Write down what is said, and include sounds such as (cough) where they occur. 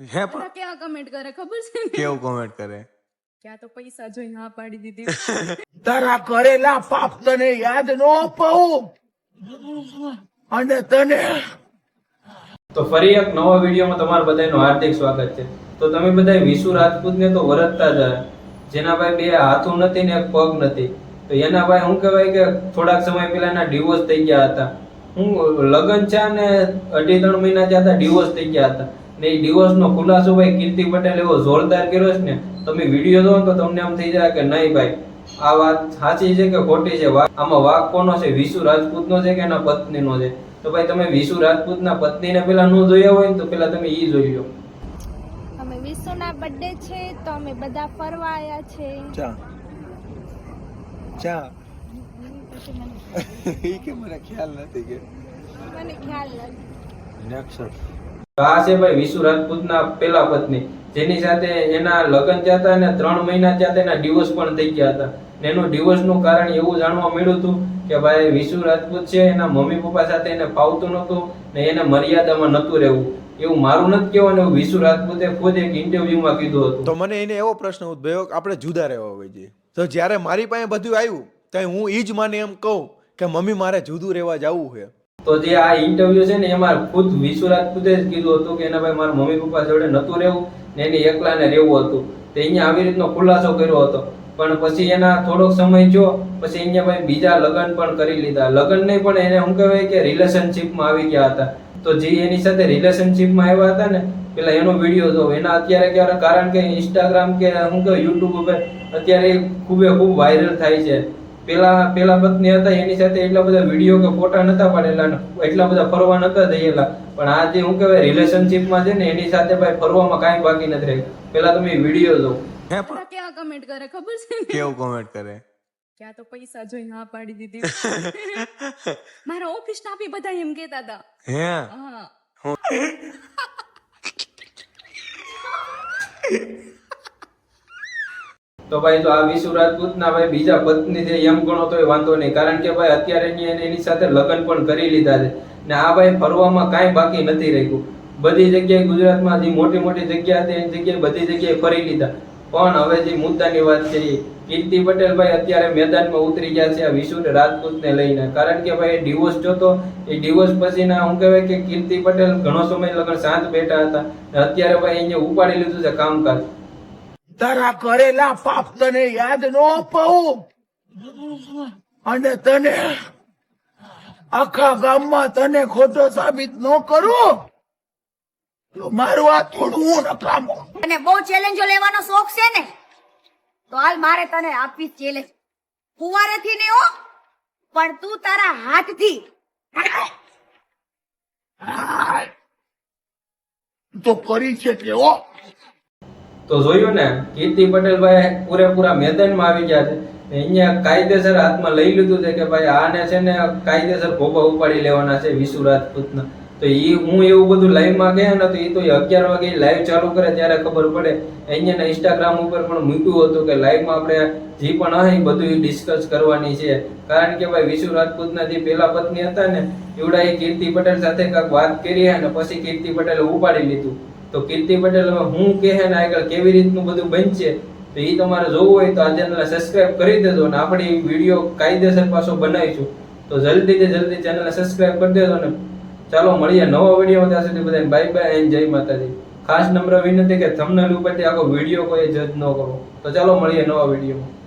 હે પણ કેવા કમેન્ટ કરે? ખબર છે કેવું કોમેન્ટ કરે? ક્યાં તો પૈસા જોઈ હા પાડી દીધી. (laughs) તારા કરેલા પાપ તને યાદ ન અપાવું અને તને તો ફરી એક નવા વિડીયોમાં તમારું બધાનું હાર્દિક સ્વાગત છે. તો તમે બધા વિશુ રાજપૂતને તો વરતતા જ. જેના ભાઈ બે હાથું નથી ને એક પગ નથી. તો એના ભાઈ શું કહેવાય કે થોડાક સમય પહેલા એના ડિવોર્સ થઈ ગયા હતા. હું લગ્ન છે ને અઢી ત્રણ મહિના જ્યાં હતા ડિવોર્સ થઈ ગયા હતા. ને એ ડિવોર્સનો ખુલાસો ભાઈ કીર્તિ પટેલ એવો જોરદાર કર્યો છે ને તમે વીડિયો જોવો તો તમને એમ થઈ જાય કે નહીં ભાઈ આ વાત સાચી છે કે ખોટી છે? આમાં વાક કોનો છે? વિશુ રાજપૂતનો છે કે એના પત્નીનો છે? તો ભાઈ તમે વિશુ રાજપૂતના પત્નીને પેલા ન જોયા હોય ને તો પેલા તમે ઈ જોઈ લો. અમે વિશુના બર્થડે છે તો અમે બધા ફરવા આવ્યા છે. ચા. ચા. એ (laughs) કે મને ખ્યાલ નથી કે મને ખ્યાલ નથી. નેક્સટ છે વિશુ રાજપૂતના પહેલા પત્ની. જેની સાથે એના લગ્ન થયા હતા અને ત્રણ મહિના થયા તેના ડિવોર્સ પણ થઈ ગયા હતા. એનું ડિવોર્સનું કારણ એવું જાણવા મળ્યું હતું કે ભાઈ વિશુ રાજપૂત છે, એના મમ્મી પપ્પા સાથે એને ફાવતું નહોતું ને એને મર્યાદામાં નહોતું રહેવું. એવું મારું નથી કહેવાનું, એવું વિશુ રાજપૂતે ખુદ એક ઇન્ટરવ્યુમાં કીધું હતું. તો મને એને એવો પ્રશ્ન ઉદ્ભવ્યો કે આપણે જુદા રહેવા હોય તો જ્યારે મારી પાસે બધું આવ્યું ત્યારે હું એ જ માને એમ કહું કે મમ્મી મારે જુદું રહેવા જવું છે. તો જે આ ઇન્ટરવ્યુ છે ને, એમાં ખુદ વિશ્વરાજ ખુદે જ કીધું હતું કે એના ભાઈ મારા મમ્મી પપ્પા જોડે નતું રહેવું ને એને એકલાને રહેવું હતું. તે અહીંયા આવી રીતનો ખુલાસો કર્યો હતો. પણ પછી એના થોડોક સમય જો પછી અહીંયા ભાઈ બીજા લગ્ન પણ કરી લીધા. લગ્ન નહીં, પણ એને શું કહેવાય કે રિલેશનશિપમાં આવી ગયા હતા. તો જે એની સાથે રિલેશનશિપમાં આવ્યા હતા ને, પેલા એનો વીડિયો જો એના અત્યારે ક્યારે, કારણ કે ઇન્સ્ટાગ્રામ કે શું કહેવાય યુટ્યુબ ઉપર અત્યારે ખૂબે ખૂબ વાયરલ થાય છે. પેલા પેલા પત્ની હતા એની સાથે એટલા બધા વીડિયો કે ફોટા નતા પાડેલા ને એટલા બધા ફરવા નતા જઈએલા પણ આ જે હું કહેવાય રિલેશનશિપમાં છે ને એની સાથે ભાઈ ફરવામાં કાંઈ બાકી નથી રહ્યું. પેલા તમે વીડિયો જો ક્યાં કમેન્ટ કરે ખબર છે? કેવું કમેન્ટ કરે? ક્યાં તો પૈસા જોઈ હા પાડી દીધી. મારા ઓફિસ ના બી બધા એમ કેતા હતા. હે. હા તો ભાઈ તો આ વિશુ રાજપૂતના ભાઈ બીજા પત્ની છે, એમ ગણો તો વાંધો નહીં. કારણ કે ભાઈ અત્યારે એની સાથે લગ્ન પણ કરી લીધા છે. ને આ ભાઈ ફરવામાં કાંઈ બાકી નથી રહ્યું બધી જગ્યાએ ગુજરાતમાં જે મોટી મોટી જગ્યા હતી, એની જગ્યાએ બધી જગ્યાએ ફરી લીધા. પણ હવે જે મુદ્દાની વાત છે, એ કીર્તિ પટેલ ભાઈ અત્યારે મેદાનમાં ઉતરી ગયા છે આ વિશુ રાજપૂતને લઈને. કારણ કે ભાઈ ડિવોર્સ જોતો એ ડિવોર્સ પછીના હું કહેવાય કે કીર્તિ પટેલ ઘણો સમય લગન શાંત બેઠા હતા. અત્યારે ભાઈ અહીંયા ઉપાડી લીધું છે કામકાજ. તારા કરેલા પાપ તને યાદ ન અપાવું અને તને આખા ગામમાં તને ખોટો સાબિત ન કરું. તો મારું આ થોડું હું અને બહુ ચેલેન્જો લેવાનો શોખ છે ને? તો હાલ મારે તને આપવી ચેલેન્જ ફુવારેથી નહીં હો પણ તું તારા હાથથી. તો કરી છે કે હો. તો જોયું ને, કીર્તિ પટેલભાઈ પૂરેપૂરા મેદાનમાં આવી ગયા છે. અહીંયા કાયદેસર હાથમાં લઈ લીધું છે કે ભાઈ આને છે ને કાયદેસર ભોગા ઉપાડી લેવાના છે વિશુ રાજપૂતના. તો એ હું એવું બધું લાઈવમાં ગયા ને, તો એ તો અગિયાર વાગે લાઈવ ચાલુ કરે ત્યારે ખબર પડે. અહીંયા ઇન્સ્ટાગ્રામ ઉપર પણ મૂક્યું હતું કે લાઈવમાં આપણે જે પણ એ બધું ડિસ્કસ કરવાની છે. કારણ કે ભાઈ વિશુ રાજપૂતના જે પેલા પત્ની હતા ને, એવડા એ કીર્તિ પટેલ સાથે કાંઈક વાત કરી અને પછી કીર્તિ પટેલે ઉપાડી લીધું. તો કીર્તિ પટેલ હવે હું કહે ને આગળ કેવી રીતનું બધું બનશે, તો એ તમારે જોવું હોય તો આ ચેનલને સબસ્ક્રાઇબ કરી દેજો અને આપણે વીડિયો કાયદેસર પાછો બનાવીશું. તો જલ્દીથી જલ્દી ચેનલને સબસ્ક્રાઇબ કરી દેજો ને ચાલો મળીએ નવા વીડિયો ત્યાં સુધી બધાને બાય બાય એન્ડ જય માતાજી. ખાસ નમ્ર વિનંતી કે થંબનેલ ઉપરથી આખો વીડિયો કોઈ જજ ન કરો. તો ચાલો મળીએ નવા વિડીયોમાં